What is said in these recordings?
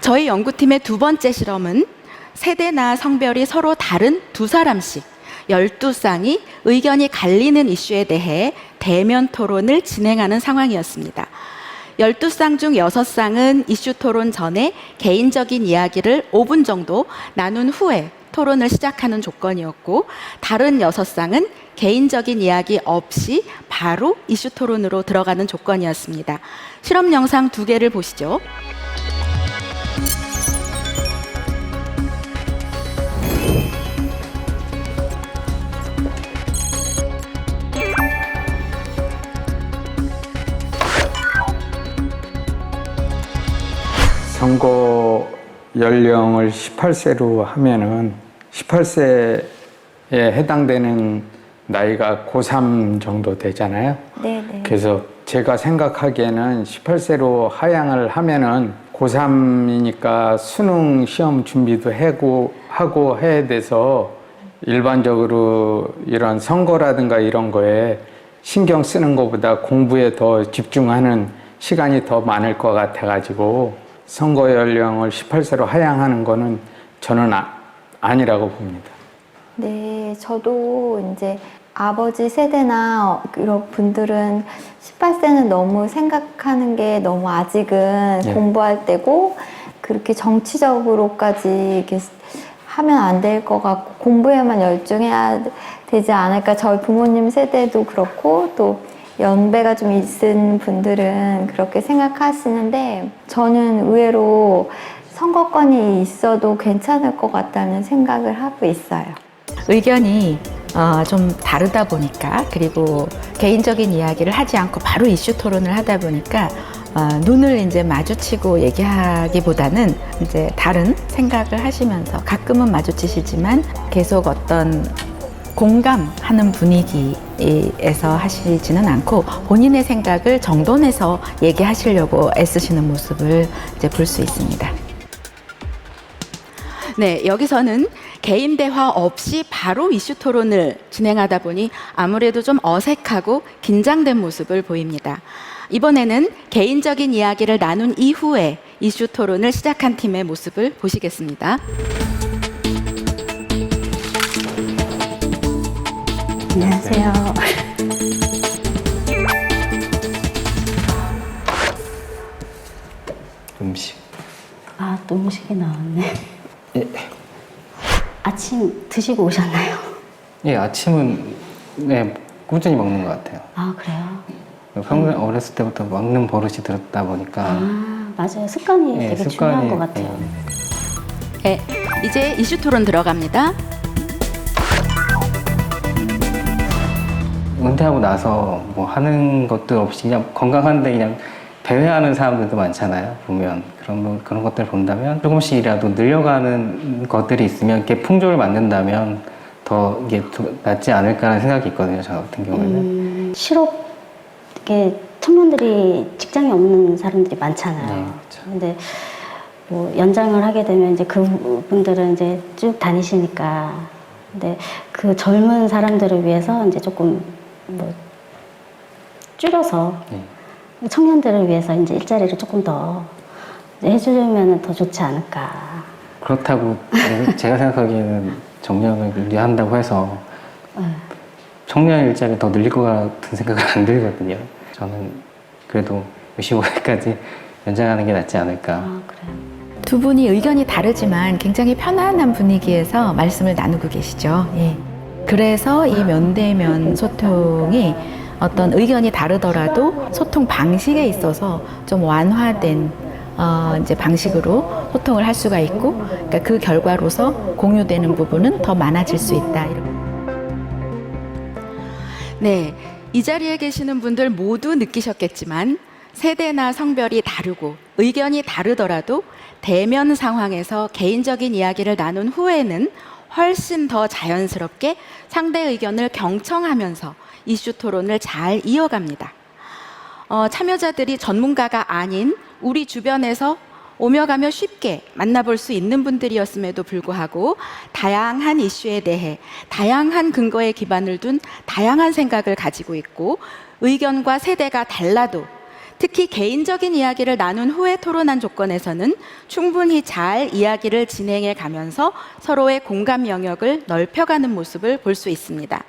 저희 연구팀의 두 번째 실험은 세대나 성별이 서로 다른 두 사람씩 12쌍이 의견이 갈리는 이슈에 대해 대면 토론을 진행하는 상황이었습니다. 12쌍 중 6쌍은 이슈 토론 전에 개인적인 이야기를 5분 정도 나눈 후에 토론을 시작하는 조건이었고 다른 6쌍은 개인적인 이야기 없이 바로 이슈 토론으로 들어가는 조건이었습니다. 실험 영상 두 개를 보시죠. 선거 연령을 18세로 하면은 18세에 해당되는 나이가 고3 정도 되잖아요. 네네. 그래서 제가 생각하기에는 18세로 하향을 하면은 고3이니까 수능 시험 준비도 하고, 하고 해야 돼서 일반적으로 이런 선거라든가 이런 거에 신경 쓰는 것보다 공부에 더 집중하는 시간이 더 많을 것 같아가지고 선거 연령을 18세로 하향하는 거는 저는 아, 아니라고 봅니다. 네, 저도 이제 아버지 세대나 이런 분들은 18세는 너무 생각하는 게 너무 아직은 예. 공부할 때고 그렇게 정치적으로까지 이렇게 하면 안 될 것 같고 공부에만 열중해야 되지 않을까. 저희 부모님 세대도 그렇고 또 연배가 좀 있은 분들은 그렇게 생각하시는데 저는 의외로 선거권이 있어도 괜찮을 것 같다는 생각을 하고 있어요. 의견이 어, 좀 다르다 보니까 그리고 개인적인 이야기를 하지 않고 바로 이슈 토론을 하다 보니까 어, 눈을 이제 마주치고 얘기하기보다는 이제 다른 생각을 하시면서 가끔은 마주치시지만 계속 어떤 공감하는 분위기에서 하시지는 않고 본인의 생각을 정돈해서 얘기하시려고 애쓰시는 모습을 이제 볼 수 있습니다. 네, 여기서는 개인 대화 없이 바로 이슈 토론을 진행하다 보니 아무래도 좀 어색하고 긴장된 모습을 보입니다. 이번에는 개인적인 이야기를 나눈 이후에 이슈 토론을 시작한 팀의 모습을 보시겠습니다. 안녕하세요. 음식. 아, 또 음식이 나왔네. 예, 아침 드시고 오셨나요? 예 아침은 네, 꾸준히 먹는 것 같아요. 아, 그래요? 평소 에 어렸을 때부터 먹는 버릇이 들었다 보니까 아, 맞아요. 습관이 예, 되게 중요한 것 같아요. 예. 네, 이제 이슈 토론 들어갑니다. 은퇴하고 나서 뭐 하는 것도 없이 그냥 건강한데 그냥 배회하는 사람들도 많잖아요. 보면 그런 거- 그런 것들 을 본다면 조금씩이라도 늘려가는 것들이 있으면 이렇게 풍조를 만든다면 더 이게 더 낫지 않을까라는 생각이 있거든요. 저 같은 경우에는. 음, 실업, 이게 청년들이 직장이 없는 사람들이 많잖아요. 네, 그렇죠. 근데 뭐 연장을 하게 되면 이제 그분들은 이제 쭉 다니시니까. 근데 그 젊은 사람들을 위해서 이제 조금 뭐 줄여서 예. 청년들을 위해서 이제 일자리를 조금 더 해주면 더 좋지 않을까. 그렇다고 제가 생각하기에는 정년을 유리한다고 해서 네. 청년 일자리 더 늘릴 것 같은 생각은 안 들거든요. 저는 그래도 55세까지 연장하는 게 낫지 않을까. 아, 그래요. 두 분이 의견이 다르지만 굉장히 편안한 분위기에서 말씀을 나누고 계시죠. 예. 그래서 이 면대면 소통이 어떤 의견이 다르더라도 소통 방식에 있어서 좀 완화된 어, 이제 방식으로 소통을 할 수가 있고, 그러니까 그 결과로서 공유되는 부분은 더 많아질 수 있다. 네, 이 자리에 계시는 분들 모두 느끼셨겠지만 세대나 성별이 다르고 의견이 다르더라도 대면 상황에서 개인적인 이야기를 나눈 후에는 훨씬 더 자연스럽게 상대 의견을 경청하면서 이슈 토론을 잘 이어갑니다. 어, 참여자들이 전문가가 아닌 우리 주변에서 오며 가며 쉽게 만나볼 수 있는 분들이었음에도 불구하고 다양한 이슈에 대해 다양한 근거에 기반을 둔 다양한 생각을 가지고 있고 의견과 세대가 달라도 특히 개인적인 이야기를 나눈 후에 토론한 조건에서는 충분히 잘 이야기를 진행해 가면서 서로의 공감 영역을 넓혀가는 모습을 볼 수 있습니다.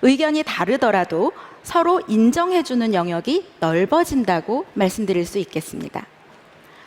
의견이 다르더라도 서로 인정해주는 영역이 넓어진다고 말씀드릴 수 있겠습니다.